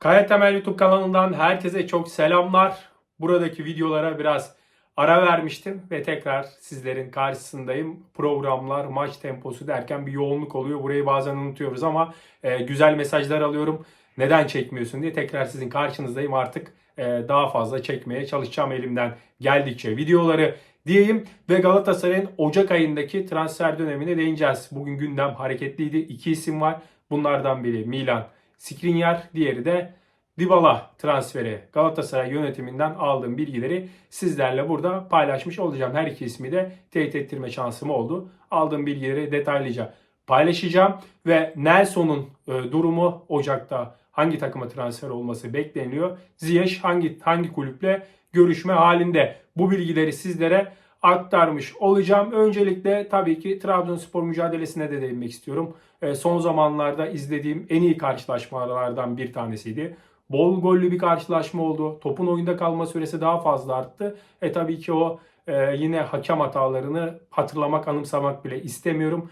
Kaya Temel YouTube kanalından herkese çok selamlar. Buradaki videolara biraz ara vermiştim ve tekrar sizlerin karşısındayım. Programlar, maç temposu derken bir yoğunluk oluyor. Burayı bazen unutuyoruz ama e, güzel mesajlar alıyorum. Neden çekmiyorsun diye tekrar sizin karşınızdayım artık. e, daha fazla çekmeye çalışacağım elimden geldikçe videoları diyeyim ve Galatasaray'ın Ocak ayındaki transfer dönemine değineceğiz. Bugün gündem hareketliydi. İki isim var. Bunlardan biri Milan Skriniar, diğeri de Dybala transferi. Galatasaray yönetiminden aldığım bilgileri sizlerle burada paylaşmış olacağım. Her iki ismi de teyit ettirme şansım oldu. Aldığım bilgileri detaylıca paylaşacağım ve Nelson'un e, durumu Ocak'ta hangi takıma transfer olması bekleniyor? Ziyech hangi hangi kulüple görüşme halinde? Bu bilgileri sizlere aktarmış olacağım. Öncelikle tabii ki Trabzonspor mücadelesine de değinmek istiyorum. E, son zamanlarda izlediğim en iyi karşılaşmalardan bir tanesiydi. Bol gollü bir karşılaşma oldu. Topun oyunda kalma süresi daha fazla arttı. E tabii ki o e, yine hakem hatalarını hatırlamak, anımsamak bile istemiyorum.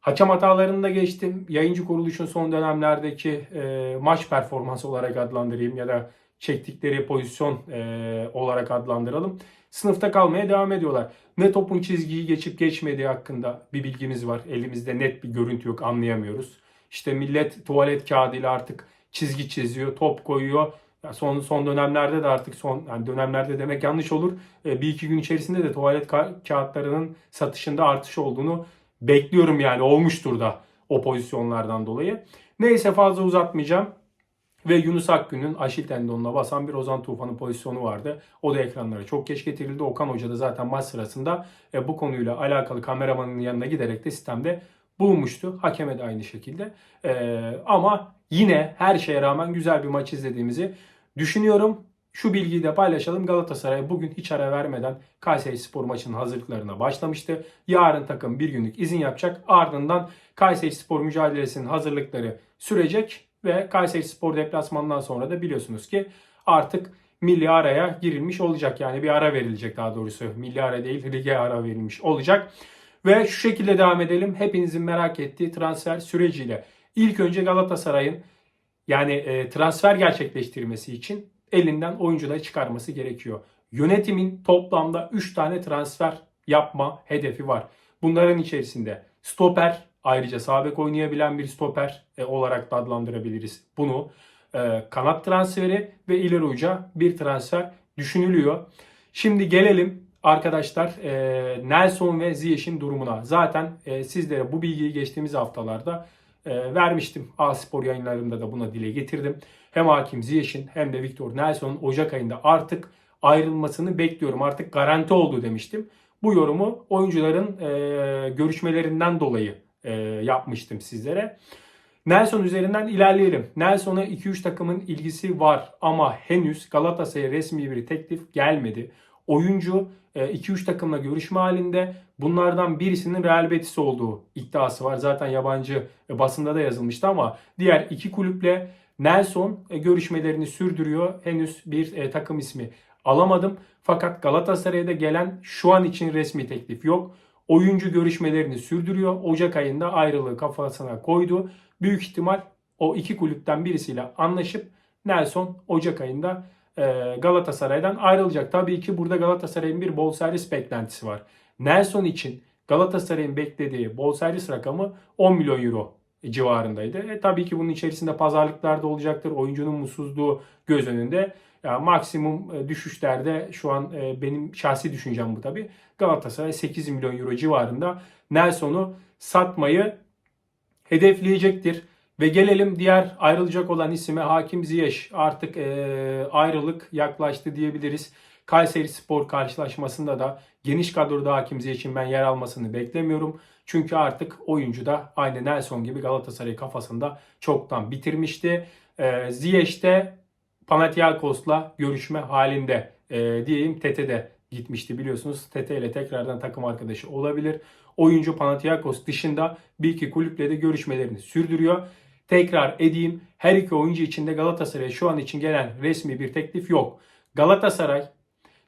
Hakem hatalarını da geçtim. Yayıncı kuruluşun son dönemlerdeki e, maç performansı olarak adlandırayım ya da çektikleri pozisyon e, olarak adlandıralım. Sınıfta kalmaya devam ediyorlar. Ne topun çizgiyi geçip geçmediği hakkında bir bilgimiz var. Elimizde net bir görüntü yok anlayamıyoruz. İşte millet tuvalet kağıdıyla artık çizgi çiziyor, top koyuyor. Ya son son dönemlerde de artık son yani dönemlerde demek yanlış olur. E, bir iki gün içerisinde de tuvalet ka- kağıtlarının satışında artış olduğunu bekliyorum yani olmuştur da o pozisyonlardan dolayı. Neyse fazla uzatmayacağım. Ve Yunus Akgün'ün Aşil tendonuna basan bir Ozan Tufan'ın pozisyonu vardı. O da ekranlara çok geç getirildi. Okan Hoca da zaten maç sırasında e, bu konuyla alakalı kameramanın yanına giderek de sistemde bulunmuştu. Hakeme de aynı şekilde. E, ama yine her şeye rağmen güzel bir maç izlediğimizi düşünüyorum. Şu bilgiyi de paylaşalım. Galatasaray bugün hiç ara vermeden Kayseri Spor maçının hazırlıklarına başlamıştı. Yarın takım bir günlük izin yapacak. Ardından Kayseri Spor mücadelesinin hazırlıkları sürecek ve Kayseri Spor deplasmanından sonra da biliyorsunuz ki artık milli araya girilmiş olacak. Yani bir ara verilecek daha doğrusu. Milli ara değil lige ara verilmiş olacak. Ve şu şekilde devam edelim. Hepinizin merak ettiği transfer süreciyle. İlk önce Galatasaray'ın yani e, transfer gerçekleştirmesi için elinden oyuncuları çıkarması gerekiyor. Yönetimin toplamda 3 tane transfer yapma hedefi var. Bunların içerisinde stoper ayrıca sağ oynayabilen bir stoper e, olarak da adlandırabiliriz bunu. E, kanat transferi ve ileri uca bir transfer düşünülüyor. Şimdi gelelim arkadaşlar e, Nelson ve Ziyech'in durumuna. Zaten sizlere bu bilgiyi geçtiğimiz haftalarda vermiştim. A Spor yayınlarında da buna dile getirdim. Hem Hakim Ziyech'in hem de Victor Nelson'un Ocak ayında artık ayrılmasını bekliyorum. Artık garanti oldu demiştim. Bu yorumu oyuncuların görüşmelerinden dolayı e, yapmıştım sizlere. Nelson üzerinden ilerleyelim. Nelson'a 2-3 takımın ilgisi var ama henüz Galatasaray'a resmi bir teklif gelmedi. Oyuncu 2-3 takımla görüşme halinde bunlardan birisinin Real Betis olduğu iddiası var. Zaten yabancı e, basında da yazılmıştı ama diğer iki kulüple Nelson e, görüşmelerini sürdürüyor. Henüz bir e, takım ismi alamadım. Fakat Galatasaray'a da gelen şu an için resmi teklif yok. Oyuncu görüşmelerini sürdürüyor. Ocak ayında ayrılığı kafasına koydu. Büyük ihtimal o iki kulüpten birisiyle anlaşıp Nelson Ocak ayında e, Galatasaray'dan ayrılacak. Tabii ki burada Galatasaray'ın bir bonservis beklentisi var. Nelson için Galatasaray'ın beklediği bonservis rakamı 10 milyon euro civarındaydı. E, tabii ki bunun içerisinde pazarlıklar da olacaktır. Oyuncunun mutsuzluğu göz önünde. Ya, maksimum e, düşüşlerde şu an e, benim şahsi düşüncem bu tabii. Galatasaray 8 milyon euro civarında Nelson'u satmayı hedefleyecektir. Ve gelelim diğer ayrılacak olan isime Hakim Ziyech. Artık e, ayrılık yaklaştı diyebiliriz. Kayseri Spor karşılaşmasında da geniş kadroda Hakim Ziyech'in ben yer almasını beklemiyorum. Çünkü artık oyuncu da aynı Nelson gibi Galatasaray kafasında çoktan bitirmişti. E, Ziyech de Panathinaikos'la görüşme halinde e, diyeyim Tete'de gitmişti biliyorsunuz. Tete ile tekrardan takım arkadaşı olabilir. Oyuncu Panathinaikos dışında bir iki kulüple de görüşmelerini sürdürüyor. Tekrar edeyim her iki oyuncu için de Galatasaray'a şu an için gelen resmi bir teklif yok. Galatasaray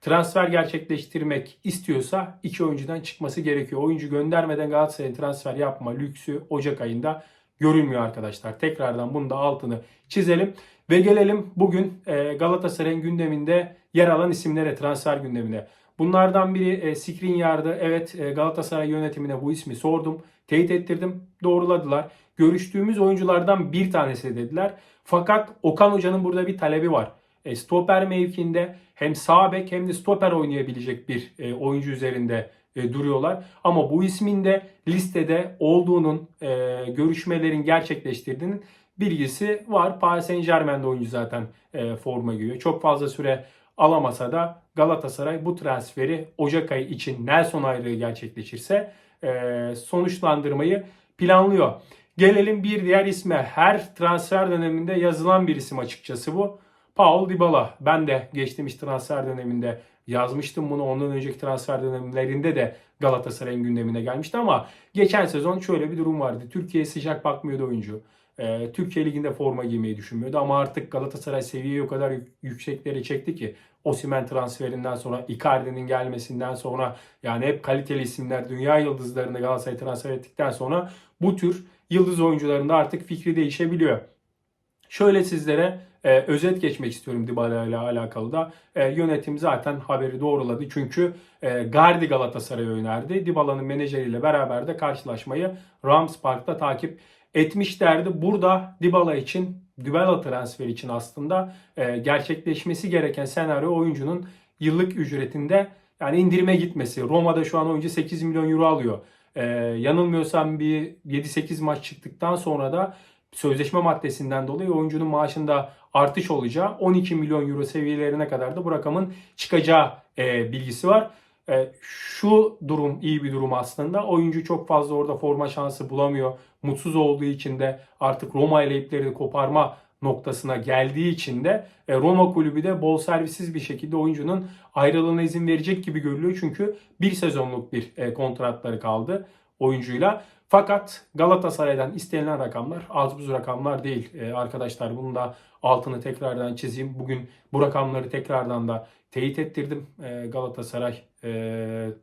transfer gerçekleştirmek istiyorsa iki oyuncudan çıkması gerekiyor. Oyuncu göndermeden Galatasaray'ın transfer yapma lüksü Ocak ayında görülmüyor arkadaşlar. Tekrardan bunu da altını çizelim. Ve gelelim bugün e, Galatasaray'ın gündeminde yer alan isimlere, transfer gündemine. Bunlardan biri e, Skriniar'dı. Evet e, Galatasaray yönetimine bu ismi sordum. Teyit ettirdim. Doğruladılar. Görüştüğümüz oyunculardan bir tanesi dediler. Fakat Okan Hoca'nın burada bir talebi var. E, stoper mevkinde hem sağ bek hem de stoper oynayabilecek bir e, oyuncu üzerinde e, duruyorlar. Ama bu ismin de listede olduğunun, e, görüşmelerin gerçekleştirdiğinin bilgisi var. Paris Saint Germain'de oyuncu zaten e, forma giyiyor. Çok fazla süre alamasa da Galatasaray bu transferi Ocak ayı için Nelson ayrığı gerçekleşirse e, sonuçlandırmayı planlıyor. Gelelim bir diğer isme. Her transfer döneminde yazılan bir isim açıkçası bu. Paul Dybala. Ben de geçtiğimiz transfer döneminde yazmıştım bunu. Ondan önceki transfer dönemlerinde de Galatasaray'ın gündemine gelmişti ama geçen sezon şöyle bir durum vardı. Türkiye'ye sıcak bakmıyordu oyuncu. Ee, Türkiye Ligi'nde forma giymeyi düşünmüyordu ama artık Galatasaray seviyeyi o kadar yükseklere çekti ki Osimhen transferinden sonra Icardi'nin gelmesinden sonra yani hep kaliteli isimler dünya yıldızlarını Galatasaray transfer ettikten sonra bu tür yıldız oyuncularında artık fikri değişebiliyor. Şöyle sizlere e, özet geçmek istiyorum Dybala ile alakalı da. E, yönetim zaten haberi doğruladı. Çünkü e, Gardi Galatasaray'a önerdi. Dybala'nın menajeriyle beraber de karşılaşmayı Rams Park'ta takip etmişlerdi. Burada Dybala için, Dybala transferi için aslında e, gerçekleşmesi gereken senaryo oyuncunun yıllık ücretinde yani indirime gitmesi. Roma'da şu an oyuncu 8 milyon euro alıyor. E, yanılmıyorsam bir 7-8 maç çıktıktan sonra da sözleşme maddesinden dolayı oyuncunun maaşında artış olacağı 12 milyon euro seviyelerine kadar da bu rakamın çıkacağı e, bilgisi var. E, şu durum iyi bir durum aslında. Oyuncu çok fazla orada forma şansı bulamıyor. Mutsuz olduğu için de artık Roma ile ipleri koparma noktasına geldiği için de e, Roma kulübü de bol servisiz bir şekilde oyuncunun ayrılığına izin verecek gibi görülüyor. Çünkü bir sezonluk bir e, kontratları kaldı oyuncuyla. Fakat Galatasaray'dan istenilen rakamlar az buz rakamlar değil e, arkadaşlar. Bunun da altını tekrardan çizeyim. Bugün bu rakamları tekrardan da teyit ettirdim. E, Galatasaray e,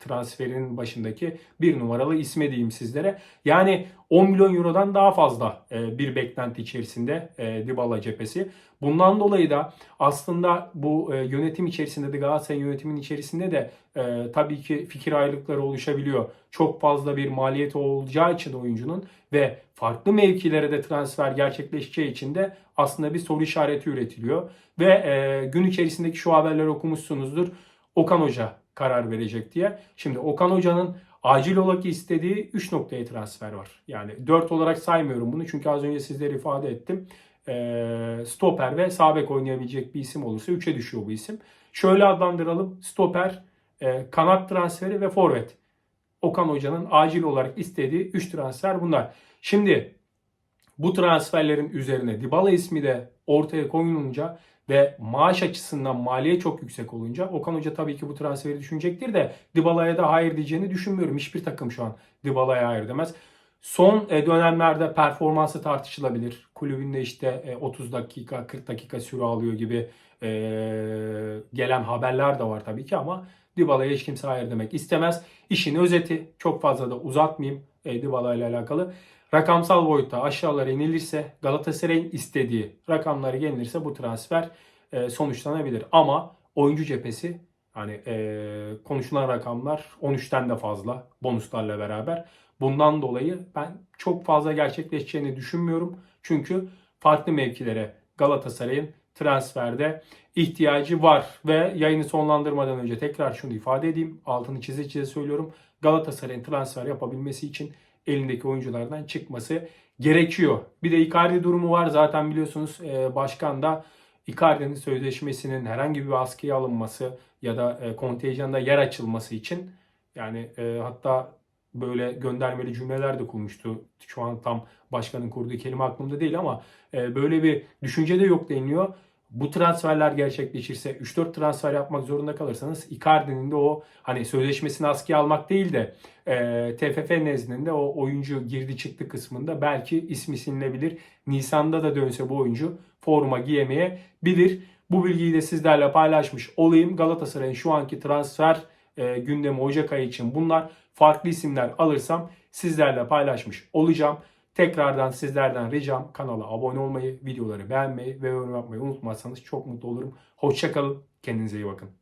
transferinin başındaki bir numaralı isme diyeyim sizlere. Yani 10 milyon eurodan daha fazla e, bir beklenti içerisinde e, Dybala cephesi. Bundan dolayı da aslında bu e, yönetim içerisinde de Galatasaray yönetimin içerisinde de e, tabii ki fikir ayrılıkları oluşabiliyor. Çok fazla bir maliyeti olacağı için oyuncunun ve farklı mevkilere de transfer gerçekleşeceği için de aslında bir soru işareti üretiliyor. Ve e, gün içerisindeki şu haberleri okumuşsunuzdur. Okan Hoca karar verecek diye. Şimdi Okan Hoca'nın acil olarak istediği 3 noktaya transfer var. Yani 4 olarak saymıyorum bunu çünkü az önce sizlere ifade ettim. E, stoper ve sağ bek oynayabilecek bir isim olursa 3'e düşüyor bu isim. Şöyle adlandıralım. Stoper, e, kanat transferi ve forvet. Okan Hoca'nın acil olarak istediği 3 transfer bunlar. Şimdi bu transferlerin üzerine Dybala ismi de ortaya koyulunca ve maaş açısından maliye çok yüksek olunca Okan Hoca tabii ki bu transferi düşünecektir de Dybala'ya da hayır diyeceğini düşünmüyorum. Hiçbir takım şu an Dybala'ya hayır demez. Son e, dönemlerde performansı tartışılabilir. Kulübünde işte 30 dakika 40 dakika süre alıyor gibi e, gelen haberler de var tabii ki ama Dybala'ya hiç kimse hayır demek istemez. İşin özeti çok fazla da uzatmayayım e, Dybala ile alakalı. Rakamsal boyutta aşağılara inilirse Galatasaray'ın istediği rakamları gelirse bu transfer e, sonuçlanabilir. Ama oyuncu cephesi hani e, konuşulan rakamlar 13'ten de fazla bonuslarla beraber. Bundan dolayı ben çok fazla gerçekleşeceğini düşünmüyorum. Çünkü farklı mevkilere Galatasaray'ın transferde ihtiyacı var ve yayını sonlandırmadan önce tekrar şunu ifade edeyim. Altını çize çize söylüyorum. Galatasaray'ın transfer yapabilmesi için elindeki oyunculardan çıkması gerekiyor. Bir de Icardi durumu var. Zaten biliyorsunuz e, başkan da Icardi'nin sözleşmesinin herhangi bir askıya alınması ya da e, kontenjanda yer açılması için yani e, hatta böyle göndermeli cümleler de kurmuştu. Şu an tam başkanın kurduğu kelime aklımda değil ama böyle bir düşünce de yok deniliyor bu transferler gerçekleşirse 3-4 transfer yapmak zorunda kalırsanız Icardi'nin de o hani sözleşmesini askıya almak değil de e, TFF nezdinde o oyuncu girdi çıktı kısmında belki ismi silinebilir. Nisan'da da dönse bu oyuncu forma giyemeye bilir. Bu bilgiyi de sizlerle paylaşmış olayım. Galatasaray'ın şu anki transfer e, gündemi Ocak ayı için bunlar. Farklı isimler alırsam sizlerle paylaşmış olacağım. Tekrardan sizlerden ricam kanala abone olmayı, videoları beğenmeyi ve yorum yapmayı unutmazsanız çok mutlu olurum. Hoşçakalın. Kendinize iyi bakın.